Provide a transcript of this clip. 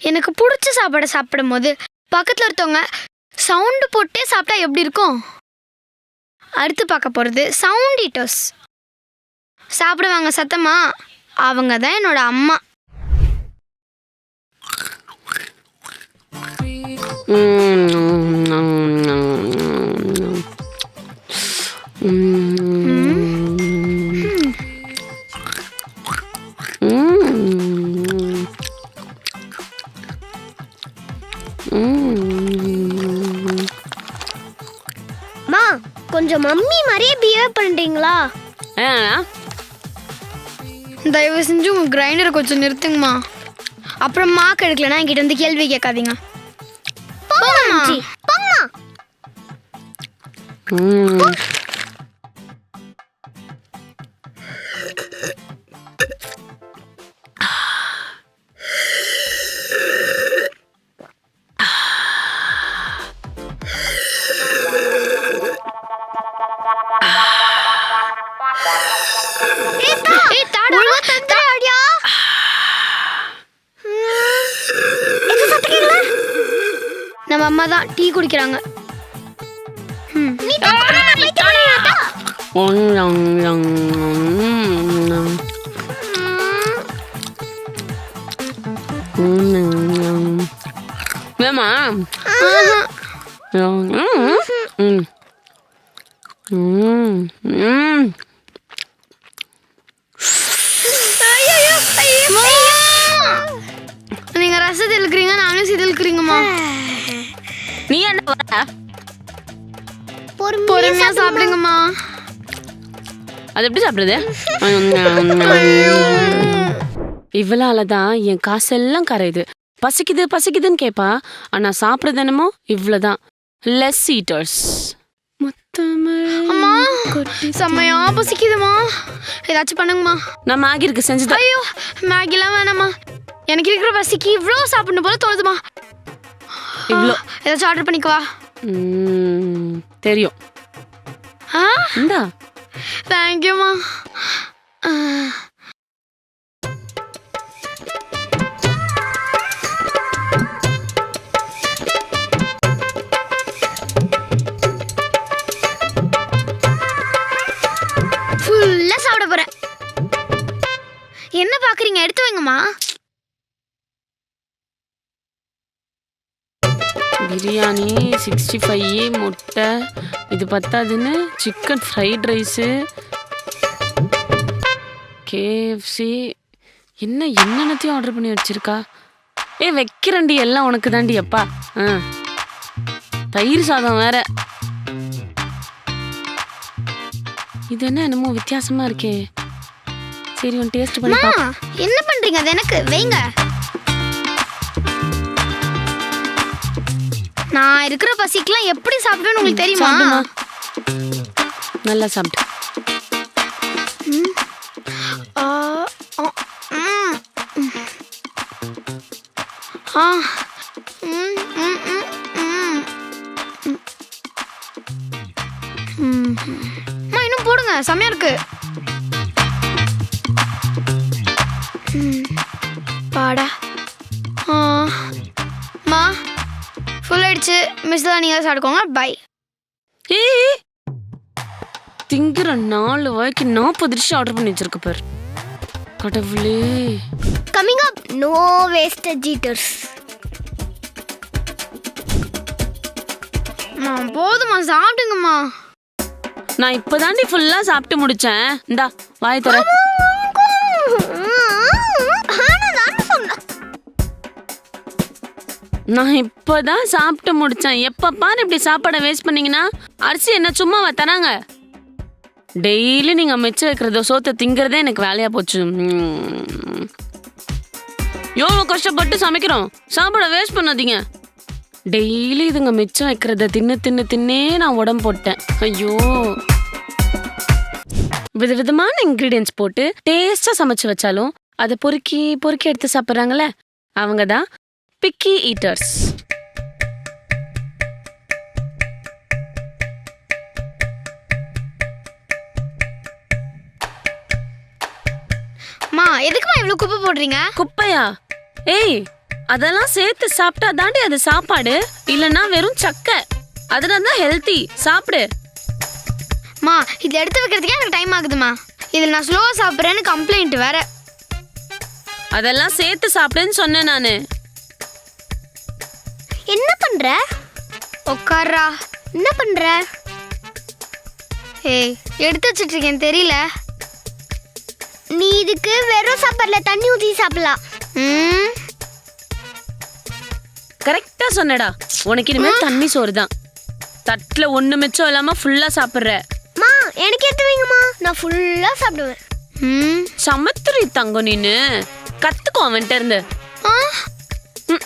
எனக்கு பிடிச்ச சாப்பாடை சாப்பிடும் போது பக்கத்தில் ஒருத்தவங்க சவுண்டு போட்டே சாப்பிட்டா எப்படி இருக்கும்? அடுத்து பார்க்க போகிறது சவுண்ட் ஈட்டர்ஸ் சாப்பிடுவாங்க சத்தமா? அவங்க தான் என்னோட அம்மா. அம்மா கொஞ்சம் மம்மி மாதிரியே பிஹேவ் பண்றீங்களா தயவு செஞ்சு உங்கள் கிரைண்டரை கொஞ்சம் நிறுத்துங்கம்மா. அப்புறம் மாக்கு எடுக்கலன்னா என்கிட்ட வந்து கேள்வி கேட்காதீங்க. போங்கம்மா நம்ம அம்மா தான் டீ குடிக்கிறாங்க. வேமா. நீங்க ரசத்தை இழுக்கிறீங்க நானும் சீதை இழுக்கிறீங்கம்மா நீ என்ன வர பொறுமையா சாப்பிடுங்கம்மா. அது எப்படி சாப்பிடுறது? இவளால தான் என் காசெல்லாம் கரையுது. பசிக்குது பசிக்குதுன்னு கேப்பா. ஆனா சாப்பிடுறது என்னமோ இவ்வளவுதான். லெஸ் ஈட்டர்ஸ் அம்மா செம்மையா பசிக்குதுமா. ஏதாச்சும் பண்ணுங்கம்மா. நான் மேகி இருக்கு செஞ்சுதான் ஐயோ மேகிலாம் வேணாம்மா. எனக்கு இருக்கிற பசிக்கு இவ்வளோ சாப்பிடணும் போல தோணுதுமா. இவ்ளோ ஏதாச்சும் ஆர்டர் பண்ணிக்குவா தெரியும். ஆ? இந்தா. தேங்க்யூம்மா ஃபுல்லாக சாப்பிட போகிறேன் என்ன பார்க்குறீங்க எடுத்து வைங்கம்மா. பிரியாணி சிக்ஸ்டி ஃபைவ் முட்டை. இது பத்தாதுன்னு சிக்கன் ஃப்ரைட் ரைஸு கேஎஃப்சி என்ன என்னென்னத்தையும் ஆர்டர் பண்ணி வச்சிருக்கா? ஏ வைக்கிறேன்டி எல்லாம் உனக்கு தாண்டி அப்பா. ஆ. தயிர் சாதம் வேற. இது என்ன என்னமோ வித்தியாசமா இருக்கே. சரி உன் டேஸ்ட் பண்ணி. என்ன பண்றீங்க அது எனக்கு? வைங்க. நான் இருக்கிற பசிக்கெல்லாம் எப்படி சாப்பிடுவேன்னு உங்களுக்கு தெரியுமா. நல்லா சாப்பிட்டு இன்னும் போடுங்க. செம்மையா இருக்கு. பாடா. ஃபுல் ஆயிடுச்சு மிஸ் தான் நீங்கள் சாப்பிட்டுக்கோங்க பை ஏய் திங்கிற நாலு வாய்க்கு நாற்பது டிஷ் ஆர்டர் பண்ணி வச்சிருக்க பாரு. கடவுளே. Coming up no wastage eaters அம்மா போதும்மா சாப்பிடுங்கம்மா. நான் இப்பதாண்டி ஃபுல்லா சாப்பிட்டு முடிச்சேன். இந்தா வாய் தர நான் இப்போதான் சாப்பிட்டு முடிச்சேன். எப்ப பாரு இப்படி சாப்பாடை வேஸ்ட் பண்ணீங்கன்னா அரிசி என்ன சும்மாவா தராங்க? டெய்லி நீங்க மிச்சம் வைக்கிறத சோத்தை திங்கிறதே எனக்கு வேலையா போச்சு. எவ்வளோ கஷ்டப்பட்டு சமைக்கிறோம். சாப்பாடை வேஸ்ட் பண்ணாதீங்க. டெய்லி இதுங்க மிச்சம் வைக்கிறத தின்னு தின்னு தின்னே நான் உடம்பு போட்டேன். ஐயோ. விதவிதமான இன்க்ரீடியன்ஸ் போட்டு டேஸ்டாக சமைச்சு வச்சாலும் அதை பொறுக்கி பொறுக்கி எடுத்து சாப்பிட்றாங்கல்ல அவங்க தான் பிக்கி ஈட்டர்ஸ். அம்மா எதுக்குமா இவ்வளோ குப்பை போடுறீங்க? குப்பையா? ஏய் அதெல்லாம் சேர்த்து சாப்பிட்டா தாண்டி அது சாப்பாடு. இல்லைன்னா வெறும் சக்கை. அதனால தான் ஹெல்த்தி சாப்பிடு. மா இது எடுத்து வைக்கிறதுக்கே எனக்கு டைம் ஆகுதுமா. இதில் நான் ஸ்லோவாக சாப்பிட்றேன்னு கம்ப்ளைண்ட் வேற. அதெல்லாம் சேர்த்து சாப்பிடுன்னு சொன்னேன் நான். என்ன பண்ற? உட்கார்றா என்ன பண்ற? ஏய் எடுத்து வச்சிட்டு இருக்கேன் தெரியல. நீ இதுக்கு வெறும் சாப்பாடுல தண்ணி ஊத்தி சாப்பிடலாம். ம். கரெக்டா சொன்னடா. உனக்கு இனிமேல் தண்ணி சோறு தான் தட்டுல ஒண்ணு மிச்சம் இல்லாம ஃபுல்லா சாப்பிடுற. மா எனக்கு எடுத்து வைங்கம்மா. நான் ஃபுல்லா சாப்பிடுவேன். ம். சமத்துரி தங்கம் நீனு. கத்துக்கோ அவன்கிட்ட இருந்து.